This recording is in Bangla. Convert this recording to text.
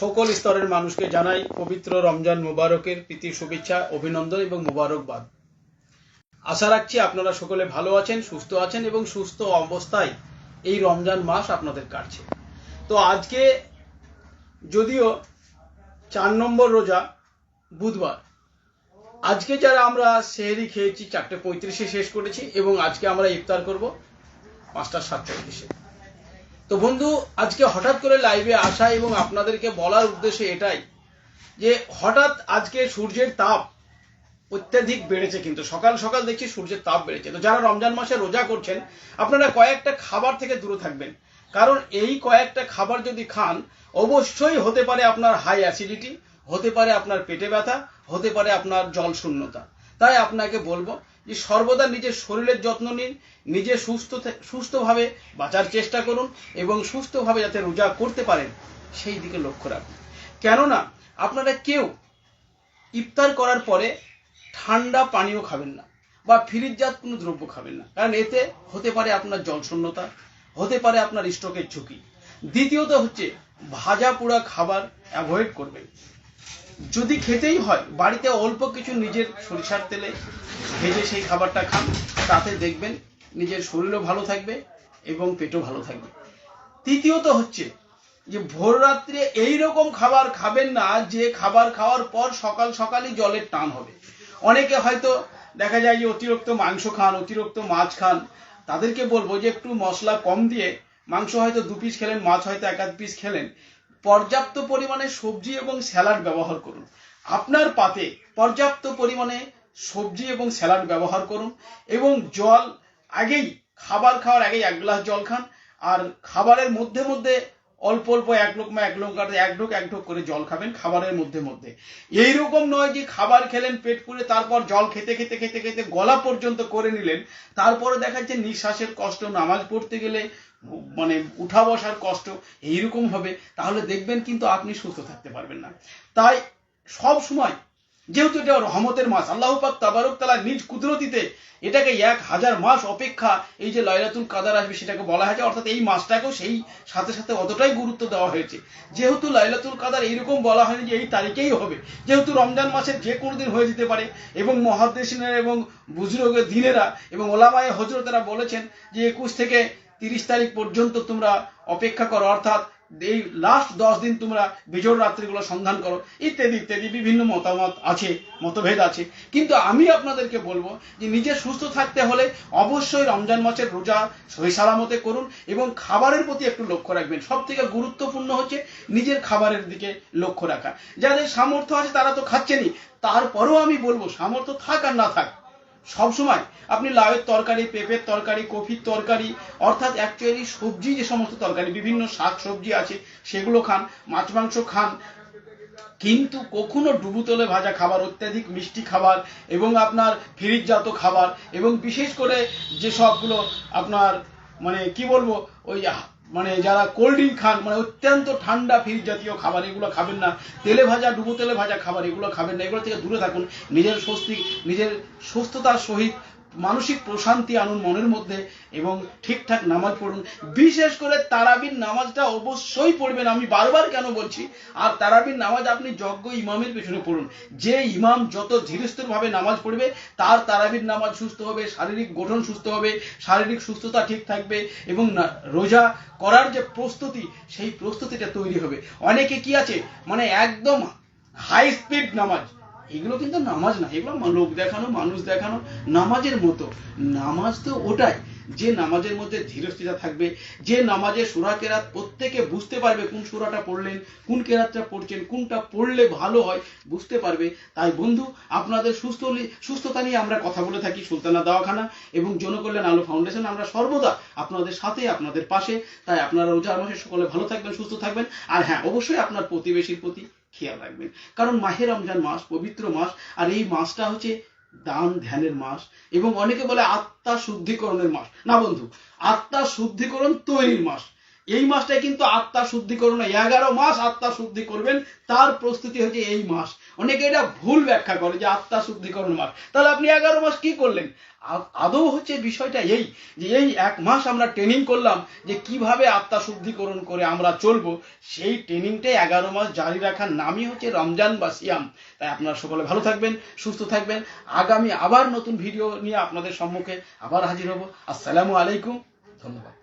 সকল স্তরের মানুষকে জানাই পবিত্র রমজান মুবারকের প্রীতি, শুভেচ্ছা, অভিনন্দন এবং মুবারকবাদ। আশা রাখছি আপনারা সকলে ভালো আছেন, সুস্থ আছেন এবং সুস্থ অবস্থায় এই রমজান মাস আপনাদের কাটছে। তো আজকে যদিও চার নম্বর রোজা, বুধবার, আজকে যারা আমরা সেহেরি খেয়েছি, চারটে পঁয়ত্রিশে শেষ করেছি এবং আজকে আমরা ইফতার করব পাঁচটা সাতচল্লিশে তো বন্ধু, আজকে হঠাৎ করে লাইভে আসা এবং আপনাদেরকে বলার উদ্দেশ্য এটাই যে হঠাৎ আজকে সূর্যের তাপ অত্যাধিক বেড়েছে কিন্তু, সকাল সকাল দেখছি সূর্যের তাপ বেড়েছে। তো যারা রমজান মাসে রোজা করছেন, আপনারা কয়েকটা খাবার থেকে দূরে থাকবেন। কারণ এই কয়েকটা খাবার যদি খান, অবশ্যই হতে পারে আপনার হাই অ্যাসিডিটি হতে পারে আপনার পেটে ব্যথা, হতে পারে আপনার জল শূন্যতা। তাই আপনাকে বলব যে সর্বদা নিজের শরীরের যত্ন নিন নিজে সুস্থ সুস্থভাবে বাঁচার চেষ্টা করুন এবং সুস্থভাবে যাতে রোজা করতে পারেন, সেই দিকে লক্ষ্য রাখুন। কেননা, আপনারা কেউ ইফতার করার পরে ঠান্ডা পানীয় খাবেন না বা ফ্রিজজাত কোনো দ্রব্য খাবেন না। কারণ এতে হতে পারে আপনার জলশূন্যতা, হতে পারে আপনার স্ট্রোকের ঝুঁকি। দ্বিতীয়ত হচ্ছে, ভাজা পোড়া খাবার অ্যাভয়েড করবেন। যদি খেতেই হয়, বাড়িতে অল্প কিছু নিজের সরিষার তেলে ভেজে সেই খাবারটা খান, তাতে দেখবেন নিজের শরীরও ভালো থাকবে এবং পেটও ভালো থাকবে। তৃতীয়ত হচ্ছে যে ভোর রাত্রে এই রকম খাবার খাবেন না যে খাবার খাওয়ার পর সকাল সকালই জলের টান হবে। অনেকে হয়তো দেখা যায় যে অতিরিক্ত মাংস খান, অতিরিক্ত মাছ খান। তাদেরকে বলব যে একটু মশলা কম দিয়ে মাংস হয়তো দু পিস খেলেন, মাছ হয়তো এক আধ পিস খেলেন। পর্যাপ্ত পরিমাণে সবজি এবং স্যালাড ব্যবহার করুন। আপনার পাতে পর্যাপ্ত পরিমাণে সবজি এবং স্যালাড ব্যবহার করুন এবং জল, আগেই খাবার খাওয়ার আগেই এক গ্লাস জল খান। আর খাবারের মধ্যে মধ্যে অল্প অল্প এক লোকমা এক লোকাতে এক ঢোক এক ঢোক করে জল খাবেন খাবারের মধ্যে মধ্যে। এইরকম নয় যে খাবার খেলেন পেট পুড়ে তারপর জল খেতে খেতে খেতে খেতে গলা পর্যন্ত করে নিলেন, তারপরে দেখা যাচ্ছে নিঃশ্বাসের কষ্ট, নামাজ পড়তে গেলে মানে উঠা বসার কষ্ট, এইরকম হবে, তাহলে দেখবেন কিন্তু আপনি সুস্থ থাকতে পারবেন না। তাই সব সময় যেহেতু এটা রহমতের মাস, আল্লাহ পাক তাবারক তালা নিজ কুদরতিতে এটাকে এক হাজার মাস অপেক্ষা এই যে লয়লাতুল কাদার আসবে সেটাকে বলা হয়েছে, অর্থাৎ এই মাসটাকেও সেই সাথে সাথে অতটাই গুরুত্ব দেওয়া হয়েছে। যেহেতু লাইলাতুল কাদার এইরকম বলা হয়নি যে এই তারিখেই হবে, যেহেতু রমজান মাসের যে কোনো দিন হয়ে যেতে পারে, এবং মহাদেশিনেরা এবং বুজরুগের দিনেরা এবং ওলামায়ে হজরতেরা বলেছেন যে একুশ থেকে তিরিশ তারিখ পর্যন্ত তোমরা অপেক্ষা করো, অর্থাৎ এই লাস্ট দশ দিন তোমরা বিজোর রাত্রিগুলো সন্ধান করো, ইত্যাদি ইত্যাদি, বিভিন্ন মতামত আছে, মতভেদ আছে। কিন্তু আমি আপনাদেরকে বলব যে নিজে সুস্থ থাকতে হলে অবশ্যই রমজান মাসের রোজা সহি সালামতে করুন এবং খাবারের প্রতি একটু লক্ষ্য রাখবেন। সব থেকে গুরুত্বপূর্ণ হচ্ছে নিজের খাবারের দিকে লক্ষ্য রাখা। যাদের সামর্থ্য আছে তারা তো খাচ্ছেনই। তারপরেও আমি বলব সামর্থ্য থাক আর না থাক। সবসময় আপনি লাউয়ের তরকারি, পেঁপের তরকারি, কফির তরকারি, অর্থাৎ অ্যাকচুয়ালি সবজি যে সমস্ত তরকারি, বিভিন্ন শাক সবজি আছে, সেগুলো খান, মাছ, মাংস খান। কিন্তু কখনো ডুবুতলে ভাজা খাবার, অত্যাধিক মিষ্টি খাবার এবং আপনার ফ্রিজজাত খাবার এবং বিশেষ করে যে সবগুলো আপনার মানে কি বলব, ওই মানে যারা কোল্ড ড্রিঙ্ক খান মানে অত্যন্ত ঠান্ডা ফ্রিজ জাতীয় খাবার, এগুলো খাবেন না। তেলে ভাজা, ডুবো তেলে ভাজা খাবার, এগুলো খাবেন না। এগুলো থেকে দূরে থাকুন। নিজের স্বস্তি, নিজের সুস্থতার সহিত মানসিক প্রশান্তি আনুন মনের মধ্যে এবং ঠিকঠাক নামাজ পড়ুন। বিশেষ করে তারাবির নামাজটা অবশ্যই পড়বেন। আমি বারবার কেন বলছি, আর তারাবির নামাজ আপনি যজ্ঞ ইমামের পেছনে পড়ুন। যে ইমাম যত ধীরস্থিরভাবে নামাজ পড়বে, তার তারাবির নামাজ সুস্থ হবে, শারীরিক গঠন সুস্থ হবে, শারীরিক সুস্থতা ঠিক থাকবে এবং রোজা করার যে প্রস্তুতি, সেই প্রস্তুতিটা তৈরি হবে। অনেকে কি আছে মানে একদম হাই স্পিড নামাজ এগুলো কিন্তু নামাজ না, এগুলো লোক দেখানো, মানুষ দেখানো, নামাজের মতো। নামাজ তো ওটাই, যে নামাজের মধ্যে ধীরস্থিরতা থাকবে, যে নামাজে সুরা কেরাত প্রত্যেকে বুঝতে পারবে কোন সুরাটা পড়লেন, কোন কেরাতটা পড়ছেন, কোনটা পড়লে ভালো হয়, বুঝতে পারবে। তাই বন্ধু, আপনাদের সুস্থ সুস্থতা নিয়ে আমরা কথা বলে থাকি সুলতানা দাওয়াখানা এবং জনকল্যাণ আলো ফাউন্ডেশন। আমরা সর্বদা আপনাদের সাথে, আপনাদের পাশে। তাই আপনারা রোজার মাসে সকলে ভালো থাকবেন, সুস্থ থাকবেন। আর হ্যাঁ অবশ্যই আপনার প্রতিবেশীর প্রতি খেয়াল রাখবেন। কারণ মাহে রমজান মাস, পবিত্র মাস, আর এই মাসটা হচ্ছে দান ধ্যানের মাস এবং অনেকে বলে আত্মা শুদ্ধিকরণের মাস। না বন্ধু, আত্মা শুদ্ধিকরণ তৈরির মাস। এই মাসটাই কিন্তু আত্মা শুদ্ধিকরণ এগারো মাস আত্মা শুদ্ধি করবেন, তার প্রস্তুতি হচ্ছে এই মাস। অনেকে এটা ভুল ব্যাখ্যা করে যে আত্মা শুদ্ধিকরণ মাস। তাহলে আপনি এগারো মাস কি করলেন? আদৌ হচ্ছে বিষয়টা এই যে এই এক মাস আমরা ট্রেনিং করলাম যে কীভাবে আত্মা শুদ্ধিকরণ করে আমরা চলবো, সেই ট্রেনিংটাই এগারো মাস জারি রাখার নামই হচ্ছে রমজান বা সিয়াম। তাই আপনারা সকলে ভালো থাকবেন, সুস্থ থাকবেন। আগামী আবার নতুন ভিডিও নিয়ে আপনাদের সম্মুখে আবার হাজির হব। আসসালামু আলাইকুম, ধন্যবাদ।